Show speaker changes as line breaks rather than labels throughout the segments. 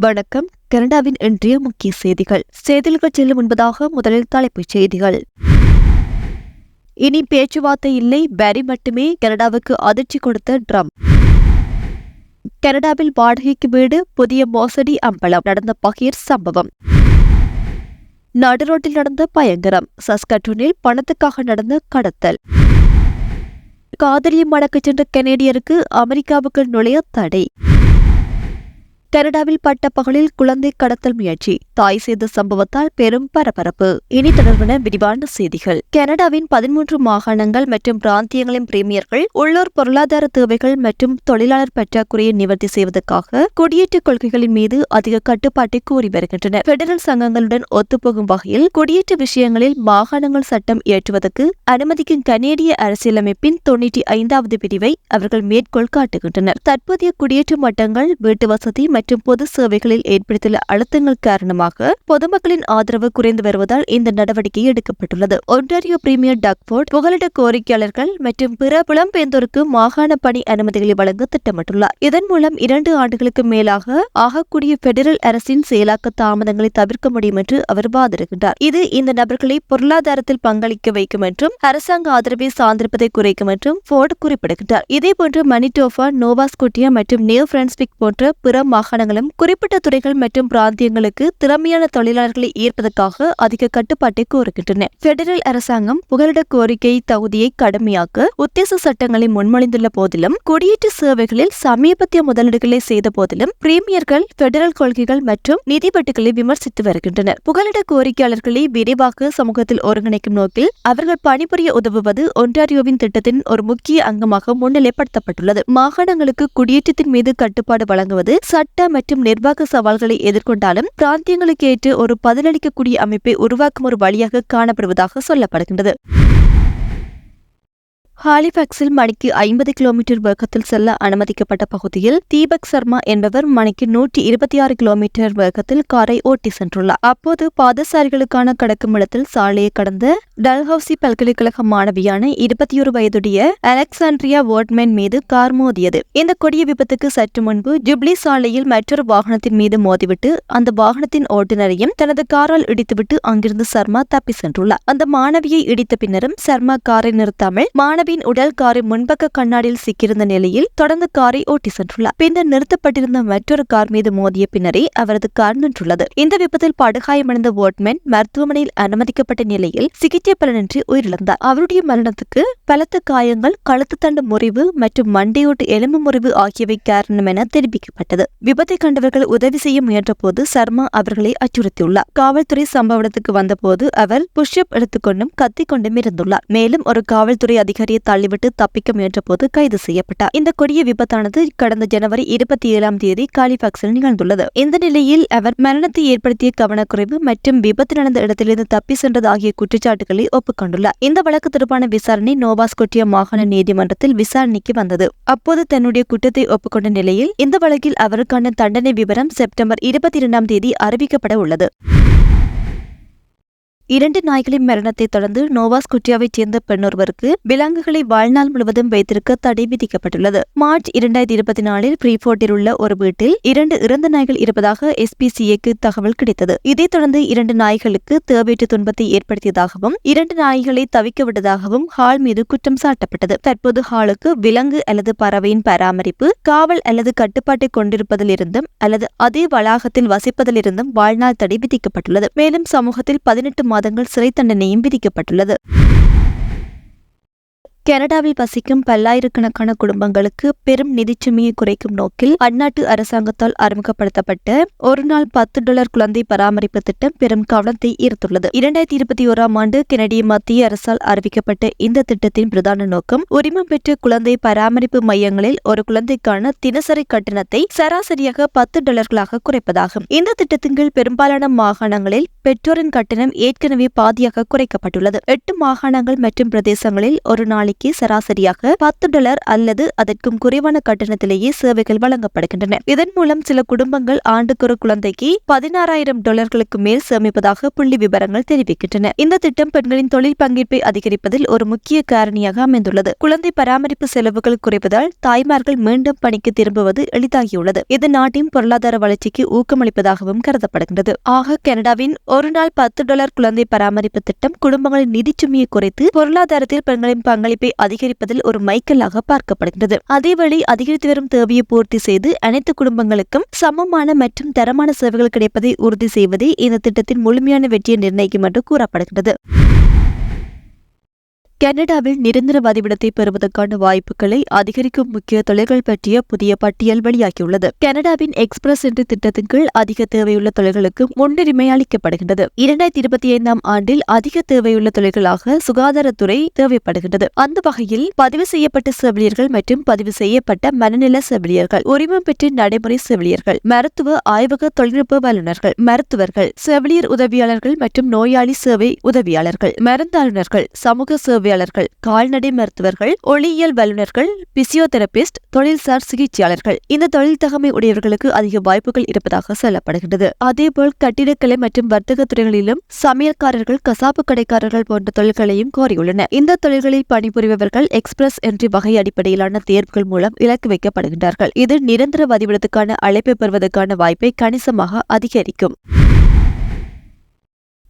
வணக்கம். கனடாவின் இன்றைய முக்கிய செய்திகள். செய்திகள் செல்லும் முன்பதாக முதலில் தலைப்புச் செய்திகள். இனி பேச்சுவார்த்தை இல்லை. பேரி மட்டுமே கனடாவுக்கு அதிர்ச்சி கொடுத்த ட்ரம்ப். கனடாவில் வாடகைக்கு வீடு புதிய மோசடி அம்பலம். நடந்த பகீர் சம்பவம். நடுரோட்டில் நடந்த பயங்கரம். சஸ்கட்டூனில் பணத்துக்காக நடந்த கடத்தல். காதலியை மடக்கச் சென்ற கனேடியருக்கு அமெரிக்காவுக்கு நுழைய தடை. கனடாவில் பட்ட பகலில் குழந்தை கடத்தல் முயற்சி. தாய் செய்த சம்பவத்தால் பெரும் பரபரப்பு. இனி தொடர்பான விரிவான செய்திகள். கனடாவின் பதிமூன்று மாகாணங்கள் மற்றும் பிராந்தியங்களின் பிரீமியர்கள் உள்ளூர் பொருளாதார தேவைகள் மற்றும் தொழிலாளர் பற்றாக்குறையை நிவர்த்தி செய்வதற்காக குடியேற்ற கொள்கைகளின் மீது அதிக கட்டுப்பாட்டை கூறி வருகின்றன பெடரல் சங்கங்களுடன் ஒத்துப்போகும் வகையில் குடியேற்ற விஷயங்களில் மாகாணங்கள் சட்டம் இயற்றுவதற்கு அனுமதிக்கும் கனேடிய அரசியலமைப்பின் தொன்னூற்றி ஐந்தாவது பிரிவை அவர்கள் மேற்கோள் காட்டுகின்றனர். தற்போதைய குடியேற்ற மட்டங்கள் வீட்டு வசதி மற்றும் பொது சேவைகளில் ஏற்படுத்தியுள்ள அழுத்தங்கள் காரணமாக பொதுமக்களின் ஆதரவு குறைந்து வருவதால் இந்த நடவடிக்கை எடுக்கப்பட்டுள்ளது. ஒன்டாரியோ பிரீமியர் டக்ஃபோர்ட் புகலிட கோரிக்கையாளர்கள் மற்றும் பிற புலம்பெயர்ந்தோருக்கு மாகாண பணி அனுமதிகளை வழங்க திட்டமிட்டுள்ளார். இதன் மூலம் இரண்டு ஆண்டுகளுக்கு மேலாக ஆகக்கூடிய பெடரல் அரசின் செயலாக்க தாமதங்களை தவிர்க்க முடியும் என்று அவர் வாதிடுகின்றார். இது இந்த நபர்களை பொருளாதாரத்தில் பங்களிக்க வைக்கும் என்றும் அரசாங்க ஆதரவை சார்ந்திருப்பதை குறைக்கும் என்றும் ஃபோர்டு குறிப்பிடுகின்றார். இதேபோன்று மணிடோஃபா நோவாஸ்கோட்டியா மற்றும் நியூ பிரான்ஸ்பிக் போன்ற பிற மாகாணங்களும் குறிப்பிட்ட துறைகள் மற்றும் பிராந்தியங்களுக்கு திறமையான தொழிலாளர்களை ஈர்ப்பதற்காக அதிக கட்டுப்பாட்டை கோருகின்றன. பெடரல் அரசாங்கம் புகலிட கோரிக்கை தகுதியை கடுமையாக்க உத்தேச சட்டங்களை முன்மொழிந்துள்ள போதிலும் குடியேற்ற சேவைகளில் சமீபத்திய முதலீடுகளை செய்த போதிலும் பிரீமியர்கள் பெடரல் கொள்கைகள் மற்றும் நிதிபட்டுகளை விமர்சித்து வருகின்றனர். புகலிட கோரிக்கையாளர்களை விரைவாக சமூகத்தில் ஒருங்கிணைக்கும் நோக்கில் அவர்கள் பணிபுரிய உதவுவது ஒன்டாரியோவின் திட்டத்தின் ஒரு முக்கிய அங்கமாக முன்னிலைப்படுத்தப்பட்டுள்ளது. மாகாணங்களுக்கு குடியேற்றத்தின் மீது கட்டுப்பாடு வழங்குவது சட்ட மற்றும் நிர்வாக சவால்களை எதிர்கொண்டாலும் பிராந்தியங்களுக்கு ஏற்று ஒரு பதிலளிக்கக்கூடிய அமைப்பை உருவாக்கும் ஒரு வழியாக காணப்படுவதாக சொல்லப்படுகின்றது. ஹாலிஃபாக்ஸில் மணிக்கு ஐம்பது கிலோமீட்டர் வேகத்தில் செல்ல அனுமதிக்கப்பட்ட பகுதியில் தீபக் சர்மா என்பவர் மணிக்கு நூற்றி இருபத்தி ஆறு கிலோமீட்டர் வேகத்தில் காரை ஓட்டி சென்றுள்ளார். அப்போது பாதசாரிகளுக்கான கடக்கும் இடத்தில் சாலையை கடந்த டல்ஹவுசி பல்கலைக்கழக மாணவியான இருபத்தி ஒரு வயதுடைய அலெக்சாண்ட்ரியா வோர்ட்மேன் மீது கார் மோதியது. இந்த கொடிய விபத்துக்கு சற்று முன்பு ஜுப்ளி சாலையில் மற்றொரு வாகனத்தின் மீது மோதிவிட்டு அந்த வாகனத்தின் ஓட்டுநரையும் தனது காரால் இடித்துவிட்டு அங்கிருந்து சர்மா தப்பி சென்றுள்ளார். அந்த மாணவியை இடித்த பின்னரும் சர்மா காரை நிறுத்தாமல் மாணவி மாணவியின் உடல் காரை முன்பக்க கண்ணாடியில் சிக்கியிருந்த நிலையில் தொடர்ந்து காரை ஓட்டி சென்றுள்ளார். பின்னர் நிறுத்தப்பட்டிருந்த மற்றொரு கார் மீது மோதிய பின்னரே அவரது கார் நின்றுள்ளது. இந்த விபத்தில் படுகாயமடைந்த ஓட்மேன் மருத்துவமனையில் அனுமதிக்கப்பட்ட நிலையில் சிகிச்சை பலனின்றி உயிரிழந்தார். அவருடைய மரணத்துக்கு பலத்த காயங்கள் கழுத்து தண்டு முறிவு மற்றும் மண்டையோட்டு எலும்பு முறிவு ஆகியவை காரணம் என தெரிவிக்கப்பட்டது. விபத்தை கண்டவர்கள் உதவி செய்ய முயன்றபோது சர்மா அவர்களை அச்சுறுத்தியுள்ளார். காவல்துறை சம்பவ இடத்துக்கு வந்தபோது அவர் புஷ்அப் எடுத்துக்கொண்டும் கத்திக்கொண்டும் இருந்துள்ளார். மேலும் ஒரு காவல்துறை அதிகாரி அதிகாரியை தள்ளிவிட்டு தப்பிக்க முயன்றபோது கைது செய்யப்பட்டார். இந்த கொடிய விபத்தானது கடந்த ஜனவரி இருபத்தி ஏழாம் தேதி காலிபாக்ஸில் நிகழ்ந்துள்ளது. இந்த நிலையில் அவர் மரணத்தை ஏற்படுத்திய கவனக்குறைவு மற்றும் விபத்து நடந்த இடத்திலிருந்து தப்பி சென்றது ஆகிய குற்றச்சாட்டுகளை ஒப்புக்கொண்டுள்ளார். இந்த வழக்கு தொடர்பான விசாரணை நோவாஸ்கோட்டியா மாகாண நீதிமன்றத்தில் விசாரணைக்கு வந்தது. அப்போது தன்னுடைய குற்றத்தை ஒப்புக்கொண்ட நிலையில் இந்த வழக்கில் அவருக்கான தண்டனை விவரம் செப்டம்பர் இருபத்தி இரண்டாம் தேதி அறிவிக்கப்பட உள்ளது. இரண்டு நாய்களின் மரணத்தை தொடர்ந்து நோவாஸ் குட்டியாவைச் சேர்ந்த பெண்ணொருவருக்கு விலங்குகளை வாழ்நாள் முழுவதும் வைத்திருக்க தடை விதிக்கப்பட்டுள்ளது. மார்ச் இரண்டாயிரத்தி இருபத்தி நாலில் ஃப்ரீபோர்ட்டில் உள்ள ஒரு வீட்டில் இரண்டு இறந்த நாய்கள் இருப்பதாக எஸ்பிசிஏக்கு தகவல் கிடைத்தது. இதைத் தொடர்ந்து இரண்டு நாய்களுக்கு தேவையற்ற துன்பத்தை ஏற்படுத்தியதாகவும் இரண்டு நாய்களை தவிக்க விட்டதாகவும் ஹால் மீது குற்றம் சாட்டப்பட்டது. தற்போது ஹாலுக்கு விலங்கு அல்லது பறவையின் பராமரிப்பு காவல் அல்லது கட்டுப்பாட்டை கொண்டிருப்பதிலிருந்தும் அல்லது அதே வளாகத்தில் வசிப்பதிலிருந்தும் வாழ்நாள் தடை விதிக்கப்பட்டுள்ளது. மேலும் சமூகத்தில் பதினெட்டு மாதங்கள் சிறை தண்டனையும் விதிக்கப்பட்டுள்ளது. கனடாவில் வசிக்கும் பல்லாயிரக்கணக்கான குடும்பங்களுக்கு பெரும் நிதிச்சுமையை குறைக்கும் நோக்கில் அந்நாட்டு அரசாங்கத்தால் அறிமுகப்படுத்தப்பட்ட ஒரு நாள் பத்து டாலர் குழந்தை பராமரிப்பு திட்டம் பெரும் கவனத்தை ஈர்த்துள்ளது. இரண்டாயிரத்தி இருபத்தி ஓராம் ஆண்டு கனடிய மத்திய அரசால் அறிவிக்கப்பட்ட இந்த திட்டத்தின் பிரதான நோக்கம் உரிமம் பெற்ற குழந்தை பராமரிப்பு மையங்களில் ஒரு குழந்தைக்கான தினசரி கட்டணத்தை சராசரியாக பத்து டாலர்களாக குறைப்பதாகும். இந்த திட்டத்தின் கீழ் பெரும்பாலான மாகாணங்களில் பெற்றோரின் கட்டணம் ஏற்கனவே பாதியாக குறைக்கப்பட்டுள்ளது. எட்டு மாகாணங்கள் மற்றும் பிரதேசங்களில் ஒரு நாளில் நாளைக்கு சராசரியாக பத்து டாலர் அல்லது அதற்கும் குறைவான கட்டணத்திலேயே சேவைகள் வழங்கப்படுகின்றன. இதன் மூலம் சில குடும்பங்கள் ஆண்டுக்கு ஒரு குழந்தைக்கு பதினாறாயிரம் டாலர்களுக்கு மேல் சேமிப்பதாக புள்ளி விவரங்கள் தெரிவிக்கின்றன. இந்த திட்டம் பெண்களின் தொழில் பங்கேற்பை அதிகரிப்பதில் ஒரு முக்கிய காரணியாக அமைந்துள்ளது. குழந்தை பராமரிப்பு செலவுகள் குறைவதால் தாய்மார்கள் மீண்டும் பணிக்கு திரும்புவது எளிதாகியுள்ளது. இது நாட்டின் பொருளாதார வளர்ச்சிக்கு ஊக்கமளிப்பதாகவும் கருதப்படுகின்றது. ஆக கனடாவின் ஒரு நாள் பத்து டாலர் குழந்தை பராமரிப்பு திட்டம் குடும்பங்களின் நிதிச்சுமையை குறைத்து பொருளாதாரத்தில் பெண்களின் பங்களிப்பு அதிகரிப்பதில் ஒரு மைக்கேலாக பார்க்கப்படுகின்றது. அதேவேளை அதிகரித்து வரும் தேவையை பூர்த்தி செய்து அனைத்து குடும்பங்களுக்கும் சமமான மற்றும் தரமான சேவைகள் கிடைப்பதை உறுதி செய்வதே இந்த திட்டத்தின் முழுமையான வெற்றியை நிர்ணயிக்கும் என்று கூறப்படுகின்றது. கனடாவில் நிரந்தர வதிவிடத்தை பெறுவதற்கான வாய்ப்புகளை அதிகரிக்கும் முக்கிய தொழில்கள் பற்றிய புதிய பட்டியல் வெளியாகியுள்ளது. கனடாவின் எக்ஸ்பிரஸ் என்ற திட்டத்தின் கீழ் அதிக தேவையுள்ள தொழில்களுக்கு முன்னுரிமை அளிக்கப்படுகின்றது. இரண்டாயிரத்தி இருபத்தி ஐந்தாம் ஆண்டில் அதிக தேவையுள்ள தொழில்களாக சுகாதாரத்துறை தேவைப்படுகின்றது. அந்த வகையில் பதிவு செய்யப்பட்ட செவிலியர்கள் மற்றும் பதிவு செய்யப்பட்ட மனநல செவிலியர்கள் உரிமம் பெற்ற நடைமுறை செவிலியர்கள் மருத்துவ ஆய்வக தொழில்நுட்ப வல்லுநர்கள் மருத்துவர்கள் செவிலியர் உதவியாளர்கள் மற்றும் நோயாளி சேவை உதவியாளர்கள் மருந்தாளுநர்கள் சமூக சேவையாளர்கள் கால்நடை மருத்துவர்கள் ஒளியியல் வல்லுநர்கள் பிசியோதெரபிஸ்ட் தொழில்சார் சிகிச்சையாளர்கள். இந்த தொழில் தகமை உடையவர்களுக்கு அதிக வாய்ப்புகள் இருப்பதாக சொல்லப்படுகின்றது. அதேபோல் கட்டிடக்கலை மற்றும் வர்த்தக துறைகளிலும் சமையல்காரர்கள் கசாப்பு கடைக்காரர்கள் போன்ற தொழில்களையும் கோரியுள்ளனர். இந்த தொழில்களில் பணிபுரிபவர்கள் எக்ஸ்பிரஸ் என்ற வகை அடிப்படையிலான தேர்வுகள் மூலம் இலக்கு வைக்கப்படுகின்றார்கள். இது நிரந்தர பதிவிடத்துக்கான அழைப்பை பெறுவதற்கான வாய்ப்பை கணிசமாக அதிகரிக்கும்.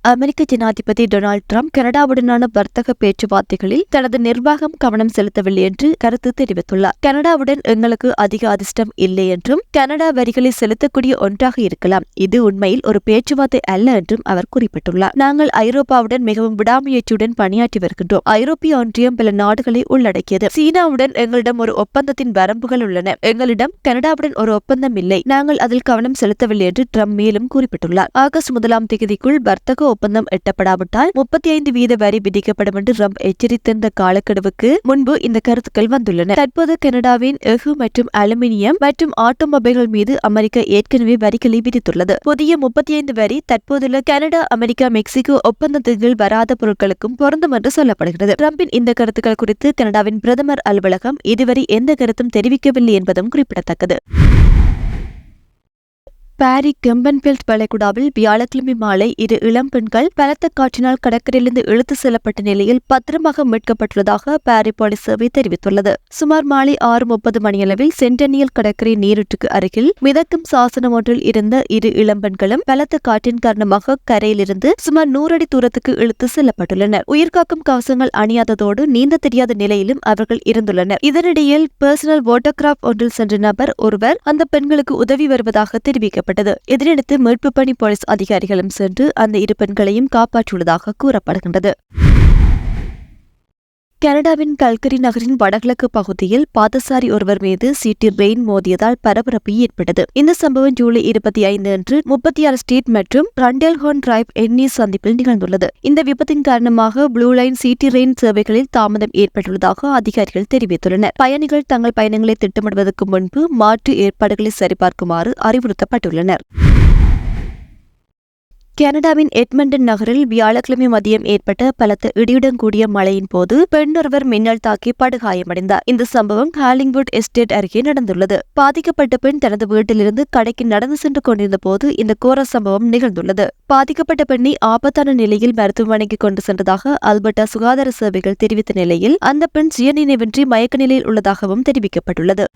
அமெரிக்க ஜனாதிபதி டொனால்ட் ட்ரம்ப் கனடாவுடனான வர்த்தக பேச்சுவார்த்தைகளில் தனது நிர்வாகம் கவனம் செலுத்தவில்லை என்று கருத்து தெரிவித்துள்ளார். கனடாவுடன் எங்களுக்கு அதிக அதிர்ஷ்டம் இல்லை என்றும் கனடா வரிகளை செலுத்தக்கூடிய ஒன்றாக இருக்கலாம். இது உண்மையில் ஒரு பேச்சுவார்த்தை அல்ல என்றும் அவர் குறிப்பிட்டுள்ளார். நாங்கள் ஐரோப்பாவுடன் மிகவும் விடாமுயற்சியுடன் பணியாற்றி வருகின்றோம். ஐரோப்பிய ஒன்றியம் பல நாடுகளை உள்ளடக்கியது. சீனாவுடன் எங்களிடம் ஒரு ஒப்பந்தத்தின் வரம்புகள் உள்ளன. எங்களிடம் கனடாவுடன் ஒரு ஒப்பந்தம் இல்லை. நாங்கள் அதில் கவனம் செலுத்தவில்லை என்று ட்ரம்ப் மேலும் குறிப்பிட்டுள்ளார். ஆகஸ்ட் முதலாம் தேதிக்குள் வர்த்தக ஒப்பந்தம் எட்டப்படாவிட்டால் முப்பத்தி ஐந்து வீத வரி விதிக்கப்படும் என்று ட்ரம்ப் எச்சரித்திருந்த காலக்கெடுவுக்கு முன்பு இந்த கருத்துக்கள் வந்துள்ளன. தற்போது கனடாவின் எஃகு மற்றும் அலுமினியம் மற்றும் ஆட்டோமொபைல்கள் மீது அமெரிக்கா ஏற்கனவே வரிகளை விதித்துள்ளது. புதிய முப்பத்தி ஐந்து வரி தற்போதுள்ள கனடா அமெரிக்கா மெக்சிகோ ஒப்பந்தத்தின் வராத பொருட்களுக்கும் பொருந்தும் என்று சொல்லப்படுகிறது. ட்ரம்பின் இந்த கருத்துக்கள் குறித்து கனடாவின் பிரதமர் அலுவலகம் இதுவரை எந்த கருத்தும் தெரிவிக்கவில்லை என்பதும் குறிப்பிடத்தக்கது. பாரி கெம்பன்பெல்ட் வளைகுடாவில் வியாழக்கிழமை மாலை இரு இளம் பெண்கள் பலத்த காற்றினால் கடற்கரையிலிருந்து இழுத்து செல்லப்பட்ட நிலையில் பத்திரமாக மீட்கப்பட்டுள்ளதாக பாரி போலீஸ் சேவை தெரிவித்துள்ளது. சுமார் மாலை ஆறு முப்பது மணியளவில் சென்டனியல் கடற்கரை நீரூற்றுக்கு அருகில் மிதக்கும் சாசனம் ஒன்றில் இருந்த இரு இளம்பெண்களும் பலத்த காற்றின் காரணமாக கரையிலிருந்து சுமார் நூறு அடி தூரத்துக்கு இழுத்து செல்லப்பட்டுள்ளனர். உயிர்காக்கும் கவசங்கள் அணியாததோடு நீந்த தெரியாத நிலையிலும் அவர்கள் இருந்துள்ளனர். இதனிடையில் பர்சனல் வாட்டர்கிராஃப்ட் ஒன்றில் சென்ற நபர் ஒருவர் அந்த பெண்களுக்கு உதவி வருவதாக தெரிவிக்கப்பட்டது. செய்யப்பட்டது இதனையடுத்து மீட்பு பணி போலீஸ் அதிகாரிகளும் சென்று அந்த இரு பெண்களையும் காப்பாற்றியுள்ளதாக கூறப்படுகின்றது. கனடாவின் கல்கரி நகரின் வடகிழக்கு பகுதியில் பாதசாரி ஒருவர் மீது சிட்டி ரெயின் மோதியதால் பரபரப்பு ஏற்பட்டது. இந்த சம்பவம் ஜூலை இருபத்தி ஐந்து அன்று முப்பத்தி ஆறு ஸ்ட்ரீட் மற்றும் ரண்டேல்ஹான் டிரைவ் எண்ணி சந்திப்பில் நிகழ்ந்துள்ளது. இந்த விபத்தின் காரணமாக ப்ளூ லைன் சிட்டி ரெயின் சேவைகளில் தாமதம் ஏற்பட்டுள்ளதாக அதிகாரிகள் தெரிவித்துள்ளனர். பயணிகள் தங்கள் பயணங்களை திட்டமிடுவதற்கு முன்பு மாற்று ஏற்பாடுகளை சரிபார்க்குமாறு அறிவுறுத்தப்பட்டுள்ளனர். கனடாவின் எட்மண்டன் நகரில் வியாழக்கிழமை மதியம் ஏற்பட்ட பலத்த இடியுடன் கூடிய மழையின் போது பெண்ணொருவர் மின்னல் தாக்கி படுகாயமடைந்தார். இந்த சம்பவம் ஹாலிங்வுட் எஸ்டேட் அருகே நடந்துள்ளது. பாதிக்கப்பட்ட பெண் தனது வீட்டிலிருந்து கடைக்கு நடந்து சென்று கொண்டிருந்த போது இந்த கோர சம்பவம் நிகழ்ந்துள்ளது. பாதிக்கப்பட்ட பெண்ணை ஆபத்தான நிலையில் மருத்துவமனைக்கு கொண்டு சென்றதாக அல்பர்டா சுகாதார சேவைகள் தெரிவித்த நிலையில் அந்த பெண் சுயநினைவின்றி மயக்க நிலையில் உள்ளதாகவும் தெரிவிக்கப்பட்டுள்ளது.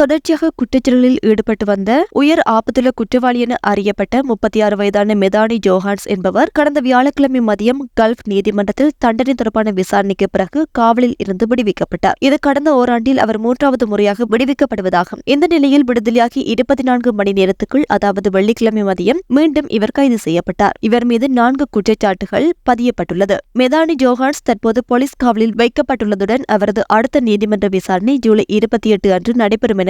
தொடர்ச்சியாக குற்றச்செயலில் ஈடுபட்டு வந்த உயர் ஆபத்துள்ள குற்றவாளி என அறியப்பட்ட முப்பத்தி ஆறு வயதான மெதானி ஜோஹான்ஸ் என்பவர் கடந்த வியாழக்கிழமை மதியம் கல்ஃப் நீதிமன்றத்தில் தண்டனை தொடர்பான விசாரணைக்கு பிறகு காவலில் இருந்து விடுவிக்கப்பட்டார். இது கடந்த ஓராண்டில் அவர் மூன்றாவது முறையாக விடுவிக்கப்படுவதாகும். இந்த நிலையில் விடுதலையாகி இருபத்தி நான்கு மணி நேரத்துக்குள் அதாவது வெள்ளிக்கிழமை மதியம் மீண்டும் இவர் கைது செய்யப்பட்டார். இவர் மீது நான்கு குற்றச்சாட்டுகள் பதியப்பட்டுள்ளது. மெதானி ஜோஹான்ஸ் தற்போது போலீஸ் காவலில் வைக்கப்பட்டுள்ளதுடன் அவரது அடுத்த நீதிமன்ற விசாரணை ஜூலை இருபத்தி எட்டு அன்று நடைபெறும் என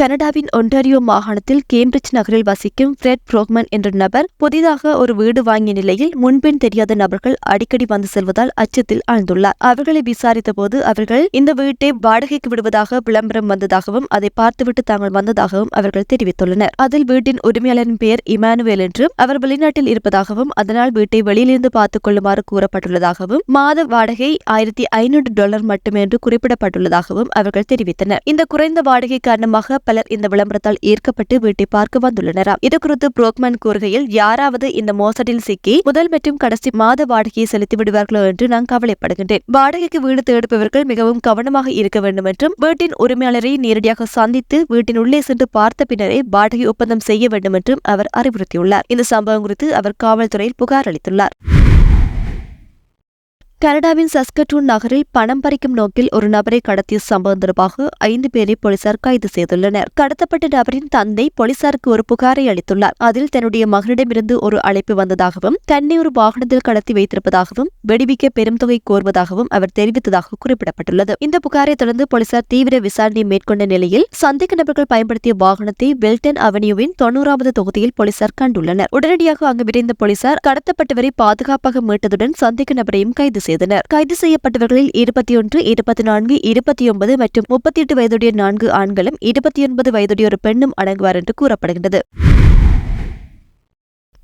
கனடாவின் ஒன்டாரியோ மாகாணத்தில் கேம்பிரிட்ஜ் நகரில் வசிக்கும் ஃப்ரெட் புரோக்மன் என்ற நபர் புதிதாக ஒரு வீடு வாங்கிய நிலையில் முன்பின் தெரியாத நபர்கள் அடிக்கடி வந்து செல்வதால் அச்சத்தில் ஆழ்ந்துள்ளார். அவர்களை விசாரித்த போது அவர்கள் இந்த வீட்டை வாடகைக்கு விடுவதாக விளம்பரம் வந்ததாகவும் அதை பார்த்துவிட்டு தாங்கள் வந்ததாகவும் அவர்கள் தெரிவித்துள்ளனர். அதில் வீட்டின் உரிமையாளரின் பெயர் இமானுவேல் என்றும் அவர் வெளிநாட்டில் இருப்பதாகவும் அதனால் வீட்டை வெளியிலிருந்து பார்த்துக் கொள்ளுமாறு கூறப்பட்டுள்ளதாகவும் மாத வாடகை ஆயிரத்தி ஐநூறு டாலர் மட்டுமே என்று குறிப்பிடப்பட்டுள்ளதாகவும் அவர்கள் தெரிவித்தனர். இந்த குறைந்த வாடகை காரணமாக பலர் இந்த விளம்பரத்தால் ஈர்க்கப்பட்டு வீட்டை பார்க்க வந்துள்ளனராம் இது குறித்து புரோக்மன் கூறுகையில் யாராவது இந்த மோசடியில் சிக்கி முதல் மற்றும் கடைசி மாத வாடகையை செலுத்தி விடுவார்களோ என்று நான் கவலைப்படுகின்றேன். வாடகைக்கு வீடு தேடுபவர்கள் மிகவும் கவனமாக இருக்க வேண்டும் என்றும் வீட்டின் உரிமையாளரை நேரடியாக சந்தித்து வீட்டின் உள்ளே சென்று பார்த்த பின்னரே வாடகை ஒப்பந்தம் செய்ய வேண்டும் என்றும் அவர் அறிவுறுத்தியுள்ளார். இந்த சம்பவம் குறித்து அவர் காவல்துறையில் புகார் அளித்துள்ளார். கனடாவின் சஸ்கட்டூன் நகரில் பணம் பறிக்கும் நோக்கில் ஒரு நபரை கடத்திய சம்பவம் தொடர்பாக ஐந்து பேரை போலீசார் கைது செய்துள்ளனர். கடத்தப்பட்ட நபரின் தந்தை போலீசாருக்கு ஒரு புகாரை அளித்துள்ளார். அதில் தன்னுடைய மகனிடமிருந்து ஒரு அழைப்பு வந்ததாகவும் தன்னை ஒரு வாகனத்தில் கடத்தி வைத்திருப்பதாகவும் வெடிவிக்க பெரும் தொகை கோருவதாகவும் அவர் தெரிவித்ததாக குறிப்பிடப்பட்டுள்ளது. இந்த புகாரை தொடர்ந்து போலீசார் தீவிர விசாரணை மேற்கொண்ட நிலையில் சந்தேக நபர்கள் பயன்படுத்திய வாகனத்தை வெல்டன் அவென்யூவின் தொன்னூறாவது தொகுதியில் போலீசார் கண்டுள்ளனர். உடனடியாக அங்கு விரைந்த போலீசார் கடத்தப்பட்டவரை பாதுகாப்பாக மீட்டதுடன் சந்தேக நபரையும் கைது செய்தனர். கைது செய்யப்பட்டவர்களில் இருபத்தி ஒன்று இருபத்தி நான்கு இருபத்தி ஒன்பது மற்றும் முப்பத்தி எட்டு வயதுடைய நான்கு ஆண்களும் இருபத்தி ஒன்பது வயதுடைய ஒரு பெண்ணும் அடங்குவார் என்று கூறப்படுகின்றது.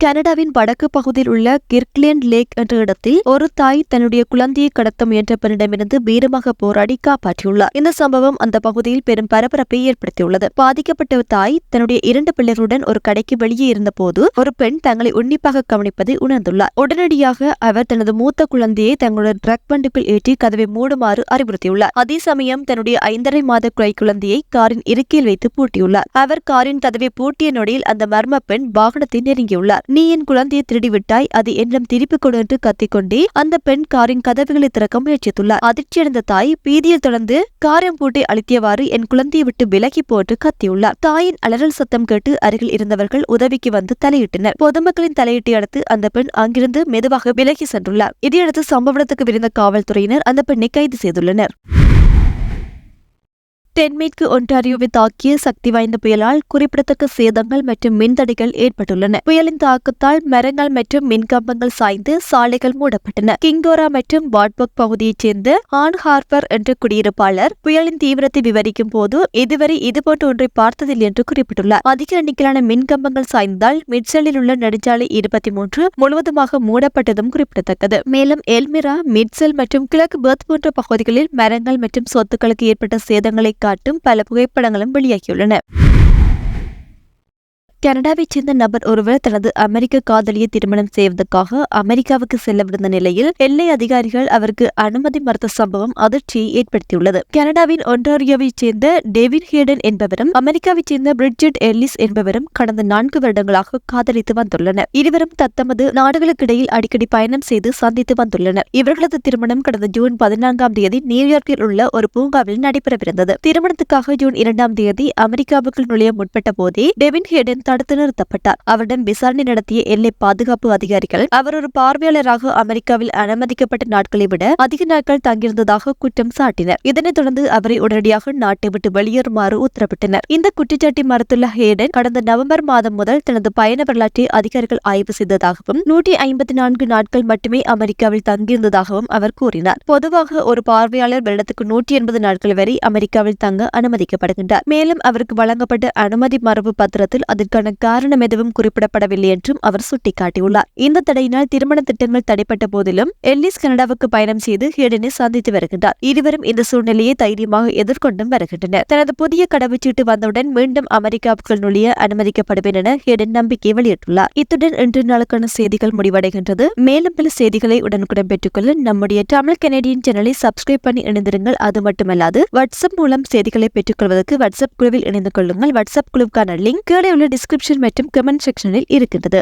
கனடாவின் வடக்கு பகுதியில் உள்ள கிர்க்லேண்ட் லேக் என்ற இடத்தில் ஒரு தாய் தன்னுடைய குழந்தையை கடத்த முயன்ற பெண்ணிடமிருந்து வீரமாக போராடி காப்பாற்றியுள்ளார். இந்த சம்பவம் அந்த பகுதியில் பெரும் பரபரப்பை ஏற்படுத்தியுள்ளது. பாதிக்கப்பட்ட தாய் தன்னுடைய இரண்டு பிள்ளைகளுடன் ஒரு கடைக்கு வெளியே இருந்தபோது ஒரு பெண் தங்களை உன்னிப்பாக கவனிப்பதை உணர்ந்துள்ளார். உடனடியாக அவர் தனது மூத்த குழந்தையை தங்களுடைய ட்ரக் பண்டிப்பில் ஏற்றி கதவை மூடுமாறு அறிவுறுத்தியுள்ளார். அதே சமயம் தன்னுடைய ஐந்தரை மாத குறை குழந்தையை காரின் இருக்கையில் வைத்து பூட்டியுள்ளார். அவர் காரின் கதவை பூட்டிய நொடியில் அந்த மர்ம பெண் வாகனத்தை நெருங்கியுள்ளார். நீ என் குழந்தையை திருடிவிட்டாய் அது என்னிடம் திருப்பிக் கொடு என்று கத்திக்கொண்டே அந்த பெண் காரின் கதவுகளை திறக்க முயற்சித்துள்ளார். அதிர்ச்சியடைந்த தாய் பீதியில் தொடர்ந்து காரின் பூட்டை அழுத்தியவாறு என் குழந்தையை விட்டு விலகி போட்டு கத்தியுள்ளார். தாயின் அலறல் சத்தம் கேட்டு அருகில் இருந்தவர்கள் உதவிக்கு வந்து தலையிட்டனர். பொதுமக்களின் தலையீட்டை அடுத்து அந்த பெண் அங்கிருந்து மெதுவாக விலகி சென்றுள்ளார். இதையடுத்து சம்பவத்துக்கு விருந்த காவல்துறையினர் அந்த பெண்ணை கைது செய்துள்ளனர். தென்மேற்கு ஒன்டாரியோவை தாக்கிய சக்தி வாய்ந்த புயலால் குறிப்பிடத்தக்க சேதங்கள் மற்றும் மின்தடைகள் ஏற்பட்டுள்ளன. புயலின் தாக்கத்தால் மரங்கள் மற்றும் மின்கம்பங்கள் சாய்ந்து சாலைகள் மூடப்பட்டன. கிங்கோரா மற்றும் வாட்பக் பகுதியைச் சேர்ந்த ஆன் ஹார்பர் என்ற குடியிருப்பாளர் புயலின் தீவிரத்தை விவரிக்கும் போது இதுவரை இதுபோன்ற ஒன்றை பார்த்ததில்லை என்று குறிப்பிட்டுள்ளார். அதிக எண்ணிக்கையிலான மின்கம்பங்கள் சாய்ந்ததால் மிட்சலில் உள்ள நெடுஞ்சாலை இருபத்தி மூன்று முழுவதுமாக மூடப்பட்டதும் குறிப்பிடத்தக்கது. மேலும் எல்மிரா மிட்சல் மற்றும் கிழக்கு பெர்த் போன்ற பகுதிகளில் மரங்கள் மற்றும் சொத்துக்களுக்கு ஏற்பட்ட சேதங்களை காட்டும் பல புகைப்படங்களும் வெளியாகியுள்ளன. கனடாவைச் சேர்ந்த நபர் ஒருவர் தனது அமெரிக்க காதலியை திருமணம் செய்வதற்காக அமெரிக்காவுக்கு செல்லவிருந்த நிலையில் எல்லை அதிகாரிகள் அவருக்கு அனுமதி மறுத்த சம்பவம் அதிர்ச்சியை ஏற்படுத்தியுள்ளது. கனடாவின் ஒன்டாரியோவைச் சேர்ந்த டேவிட் ஹேடன் என்பவரும் அமெரிக்காவைச் சேர்ந்த பிரிட்ஜெட் எல்லிஸ் என்பவரும் கடந்த நான்கு வருடங்களாக காதலித்து வந்துள்ளனர். இருவரும் தத்தமது நாடுகளுக்கிடையில் அடிக்கடி பயணம் செய்து சந்தித்து வந்துள்ளனர். இவர்களது திருமணம் கடந்த ஜூன் பதினான்காம் தேதி நியூயார்க்கில் உள்ள ஒரு பூங்காவில் நடைபெறவிருந்தது. திருமணத்துக்காக ஜூன் இரண்டாம் தேதி அமெரிக்காவுக்குள் நுழைய முற்பட்ட போதே டெவின் ஹேடன் தடுத்து நிறுத்தப்பட்டார். அவரிடம் விசாரணை நடத்திய எல்லை பாதுகாப்பு அதிகாரிகள் அவர் ஒரு பார்வையாளராக அமெரிக்காவில் அனுமதிக்கப்பட்ட நாட்களை விட அதிக நாட்கள் தங்கியிருந்ததாக குற்றம் சாட்டினர். இதனைத் தொடர்ந்து அவரை உடனடியாக நாட்டை விட்டு வெளியேறுமாறு உத்தரவிட்டனர். இந்த குற்றச்சாட்டை மறுத்துள்ள ஹேடன் கடந்த நவம்பர் மாதம் முதல் தனது பயண வரலாற்றை அதிகாரிகள் ஆய்வு செய்ததாகவும் நூற்றி ஐம்பத்தி நான்கு நாட்கள் மட்டுமே அமெரிக்காவில் தங்கியிருந்ததாகவும் அவர் கூறினார். பொதுவாக ஒரு பார்வையாளர் வருடத்துக்கு நூற்றி எண்பது நாட்கள் வரை அமெரிக்காவில் தங்க அனுமதிக்கப்படுகின்றார். மேலும் அவருக்கு வழங்கப்பட்ட அனுமதி மரபு பத்திரத்தில் அதற்கான காரணம் எதுவும் குறிப்பிடப்படவில்லை என்றும் அவர் சுட்டிக்காட்டியுள்ளார். இந்த தடையினால் திருமண திட்டங்கள் தடைப்பட்ட போதிலும் எல்லிஸ் கனடாவுக்கு பயணம் செய்து ஹேடனை சந்தித்து வருகின்றார். இருவரும் இந்த சூழ்நிலையை தைரியமாக எதிர்கொண்டும் வருகின்றனர். தனது புதிய கடவுச்சீட்டு வந்தவுடன் மீண்டும் அமெரிக்காவுக்குள் நுழைய அனுமதிக்கப்படுவேன் என ஹேடன் நம்பிக்கை வெளியிட்டுள்ளார். இத்துடன் இன்று நாளுக்கான செய்திகள் முடிவடைகின்றது. மேலும் பல செய்திகளை உடனுக்குடன் பெற்றுக்கொள்ள நம்முடைய தமிழ் கெனடியன் சேனலை சப்ஸ்கிரைப் பண்ணி இணைந்திருங்கள். அது மட்டுமல்லாது வாட்ஸ்அப் மூலம் செய்திகளை பெற்றுக்கொள்வதற்கு வாட்ஸ்அப் குழுவில் இணைந்து கொள்ளுங்கள். வாட்ஸ்அப் குழுவுக்கான லிங்க் கீழே உள்ள டிஸ்கிரிப்ஷன் மற்றும் கமெண்ட் செக்ஷனில் இருக்கின்றது